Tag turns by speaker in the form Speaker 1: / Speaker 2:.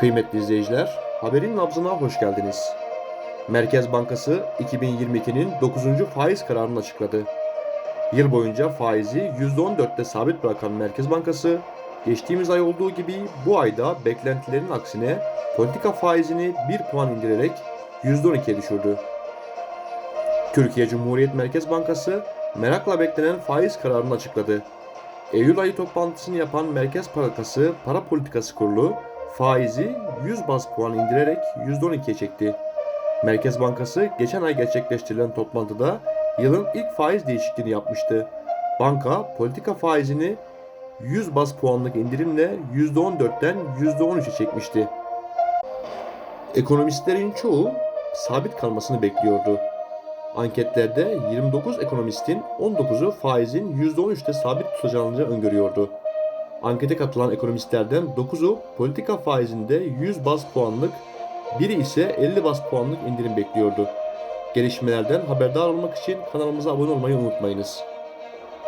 Speaker 1: Kıymetli izleyiciler, haberin nabzına hoş geldiniz. Merkez Bankası 2022'nin 9. faiz kararını açıkladı. Yıl boyunca faizi %14'te sabit bırakan Merkez Bankası, geçtiğimiz ay olduğu gibi bu ayda beklentilerin aksine politika faizini 1 puan indirerek %12'ye düşürdü. Türkiye Cumhuriyet Merkez Bankası merakla beklenen faiz kararını açıkladı. Eylül ayı toplantısını yapan Merkez Bankası Para Politikası Kurulu faizi 100 baz puan indirerek %12'ye çekti. Merkez Bankası geçen ay gerçekleştirilen toplantıda yılın ilk faiz değişikliğini yapmıştı. Banka politika faizini 100 baz puanlık indirimle %14'ten %13'e çekmişti. Ekonomistlerin çoğu sabit kalmasını bekliyordu. Anketlerde 29 ekonomistin 19'u faizin %13'te sabit tutacağını öngörüyordu. Ankete katılan ekonomistlerden 9'u politika faizinde 100 baz puanlık, biri ise 50 baz puanlık indirim bekliyordu. Gelişmelerden haberdar olmak için kanalımıza abone olmayı unutmayınız.